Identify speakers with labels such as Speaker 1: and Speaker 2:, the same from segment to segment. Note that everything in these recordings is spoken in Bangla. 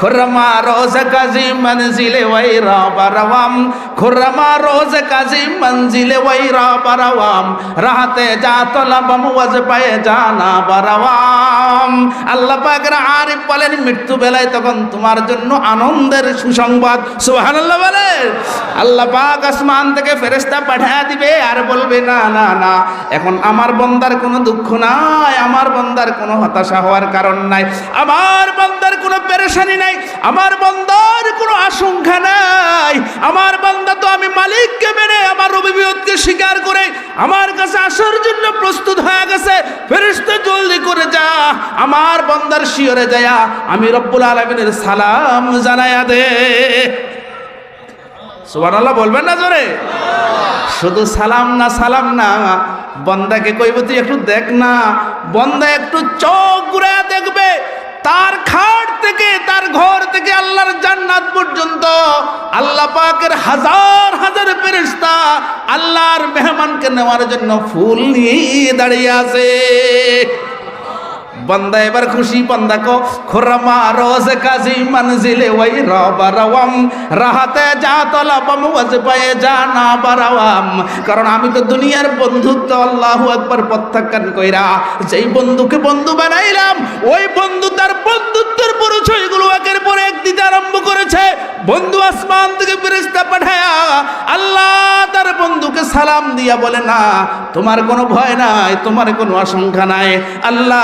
Speaker 1: খুরমা রোজ কাজী মঞ্জিলে খুরমা রোজ মঞ্জিলে জানা আল্লাহ পাকের মৃত্যু বেলায় তখন তোমার জন্য আনন্দের সুসংবাদ। সুবহানাল্লাহ আল্লাহ পাক আসমান থেকে ফেরেশতা পাঠায় দিবে আর বলবে, না না না, এখন আমার বন্দার কোনো দুঃখ নাই, আমার বন্দার কোনো হতাশা হওয়ার কারণ নাই। আমার বন্দার পেরেশানি নাই। আমার বন্দার কোনো আশঙ্কা নাই। আমার বান্দা তো আমি মালিককে মেনে আমার রবিবিয়তকে স্বীকার করে আমার কাছে আসার জন্য প্রস্তুত হয়ে গেছে। ফেরেশতা জলদি করে যা। আমার বন্দার শিয়রে যায়া আমি রব্বুল আলমিনের সালাম জানায়া দে। সুবহানাল্লাহ বলবেন না জোরে? শুধু সালাম না সালাম না। বন্দাকে কইব তুই একটু দেখ না। বন্দা একটু চোখ ঘুরে দেখবে। তার থেকে আল্লাহর জান্নাত পর্যন্ত আল্লাহ পাকের হাজার হাজার ফেরেশতা আল্লাহর মেহমানকে নেওয়ার জন্য ফুল নিয়ে দাঁড়িয়ে আছে। বন্দা এবার খুশি, বন্দা কো খুরমা রোজ কাজী মনজিলে ওই রবরওয়াম রাহাতে যা তলবম ওয়াজ পায়ে জানা বারাওয়াম কারণ আমি তো দুনিয়ার বন্ধুত্ব আল্লাহু একবার প্রত্যাখ্যান কইরা যেই বন্ধুকে বন্ধু বানাইলাম, ওই বন্ধু তার বন্ধুত্বের পরিচয়গুলো একের পর এক দিতে আরম্ভ করেছে। বন্ধু আসমান থেকে ফেরেশতা পাঠায়া আল্লাহ তার বন্ধুকে সালাম দিয়া বলে, না, তোমার কোনো ভয় নাই, তোমার কোনো আশঙ্কা নাই। আল্লাহ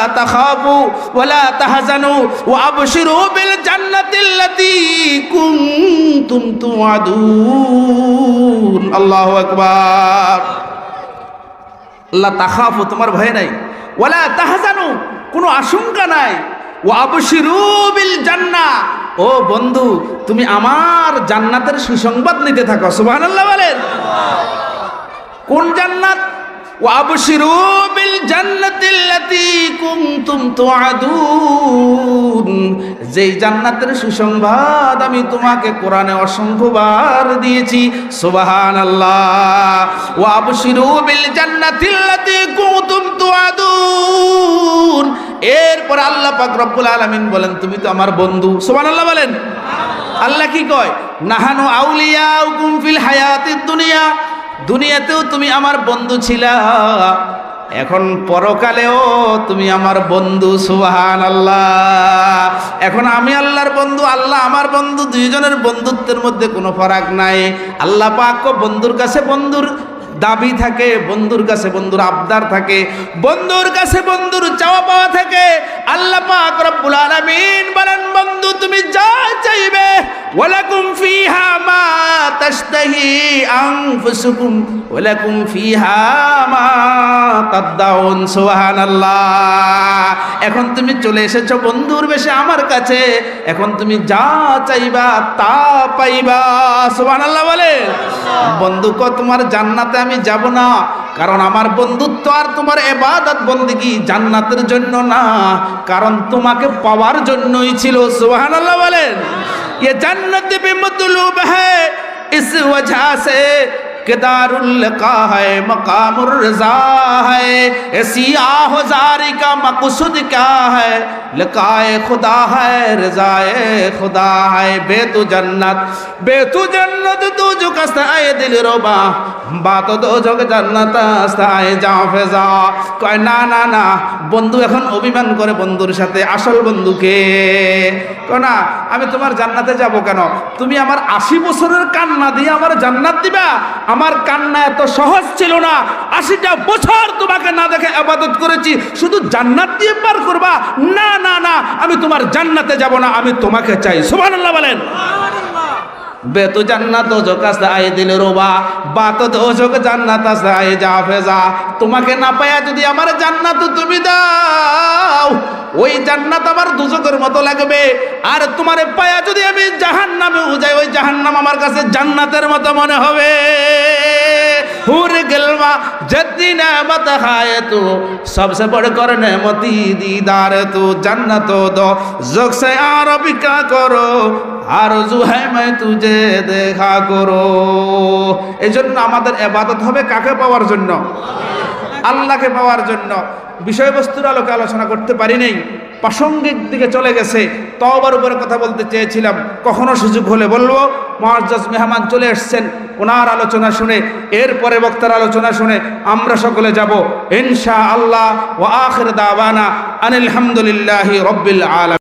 Speaker 1: তাখাবু ওয়ালা তাহজানু ওয়া আবশিরু বিল জান্নাতিল্লাতী কুনতুম তুআদুন। আল্লাহু আকবার। আল্লাহ তাখাফু, তোমার ভয় নাই। ওয়ালা তাহজানু, কোনো আশঙ্কা নাই। ও আবশিরু বিল জান্নাহ ও বন্ধু, তুমি আমার জান্নাতের সুসংবাদ নিতে থাকো, সুবহানাল্লাহ বলেন। কোন জান্নাত? আবশিরু বিল জান্নাতিল্লাতী কুনতুম তুআদুন। যেই জান্নাতের সুসংবাদ আমি তোমাকে কোরআনে অসংখ্যবার দিয়েছি, সুবহানাল্লাহ। ও আবশিরু বিল জান্নাতিল্লাতী কুনতুম তুআদুন। এরপর আল্লাহ পাক রব্বুল আলামিন বলেন, তুমি তো আমার বন্ধু। সুবহানাল্লাহ বলেন। আল্লাহ কি কয়? নাহানু আউলিয়া ফিল হায়াতিদ দুনিয়া। দুনিয়াতেও তুমি আমার বন্ধু ছিলা। এখন পরকালেও তুমি আমার বন্ধু সুবাহান আল্লাহ এখন আমি আল্লাহর বন্ধু, আল্লাহ আমার বন্ধু, দুইজনের বন্ধুত্বের মধ্যে কোনো ফারাক নাই। আল্লাহ পাক বন্ধুর কাছে বন্ধুর দাবি থাকে, বন্ধুর কাছে বন্ধুর আবদার থাকে, বন্ধুর কাছে বন্ধুর চাওয়া পাওয়া থাকে। আল্লাহ পাক রব্বুল আলামিন বলেন, বন্ধু, তুমি যা চাইবে, ওয়ালাকুম ফিহা মা তাশতাহি আনফুসুকুম, ওয়ালাকুম ফিহা মা তাদদাউন সুবহানাল্লাহ। এখন তুমি চলে এসেছ বন্ধুর বেশে আমার কাছে, এখন তুমি যা চাইবা তা পাইবা, সুবহানাল্লাহ বলে বন্ধু কো, তোমার জান্নাতে আমি যাব না কারণ আমার বন্ধুত্ব আর তোমার এবাদত বন্দিগি জান্নাতের জন্য না কারণ তোমাকে পাওয়ার জন্যই ছিল সুবহানাল্লাহ বলেন ये जन्नत भी मतलूब है इस वजह से केदारुल्लका है मकामुर रजा है ऐसी आहोजारी का मकसद क्या है लकाए खुदा है रजाए खुदा है बेतु जन्नत बेतु जन्नत तू जो कस्ताए दिल रोबा बात দো যোগ জান্নাত আস্তায় যা ফেজা কয় না না না বন্ধু এখন অভিমান করে বন্ধুর সাথে আসল বন্ধুকে কয় না আমি তোমার জান্নাতে যাব কেন তুমি আমার আশি বছরের কান্না দিয়ে আমার জান্নাত দিবা আমার কান্না এত সহজ ছিল না আশিটা বছর তোমাকে না দেখে আবাদত করেছি, শুধু জান্নাত দিয়ে পার করবা? না না না, আমি তোমার জান্নাতে যাব না, আমি তোমাকে চাই। সুবহানাল্লাহ বলেন। বেতু জান্নাত দোজক আস্তায় দিল রোবা। বাত দোজক জান্নাত আস্তায় যা ফেজা। তোমাকে না পায়া যদি আমার জান্নাত তুমি দাও, ওই জান্নাত আমার দুজকের মতো লাগবে। আর তোমার পায়া যদি আমি জাহান্নামে যাই ওই জাহান্নাম আমার কাছে জান্নাতের মতো মনে হবে। গেলমা जद्दी नेमत है तू सबसे बढ़कर नेमती दीदार तू जन्नत दो जोक से आरबी का करो আরজু হ্যাঁ मैं तुझे দেখা করো এই জন্য আমাদের এবাদত হবে কাকে পাওয়ার জন্য আল্লাহকে পাওয়ার জন্য বিষয়বস্তুর আলোকে আলোচনা করতে পারি নাই। প্রাসঙ্গিক দিকে চলে গেছে। তবার উপরে কথা বলতে চেয়েছিলাম। কখনো সুযোগ হলে বলব মহাজ মেহমান চলে এসছেন। ওনার আলোচনা শুনে, এরপরে বক্তার আলোচনা শুনে আমরা সকলে যাব। ইনশা আল্লাহ ও আখির দাওয়ানা আনিল হামদুলিল্লাহি রব্বিল আলম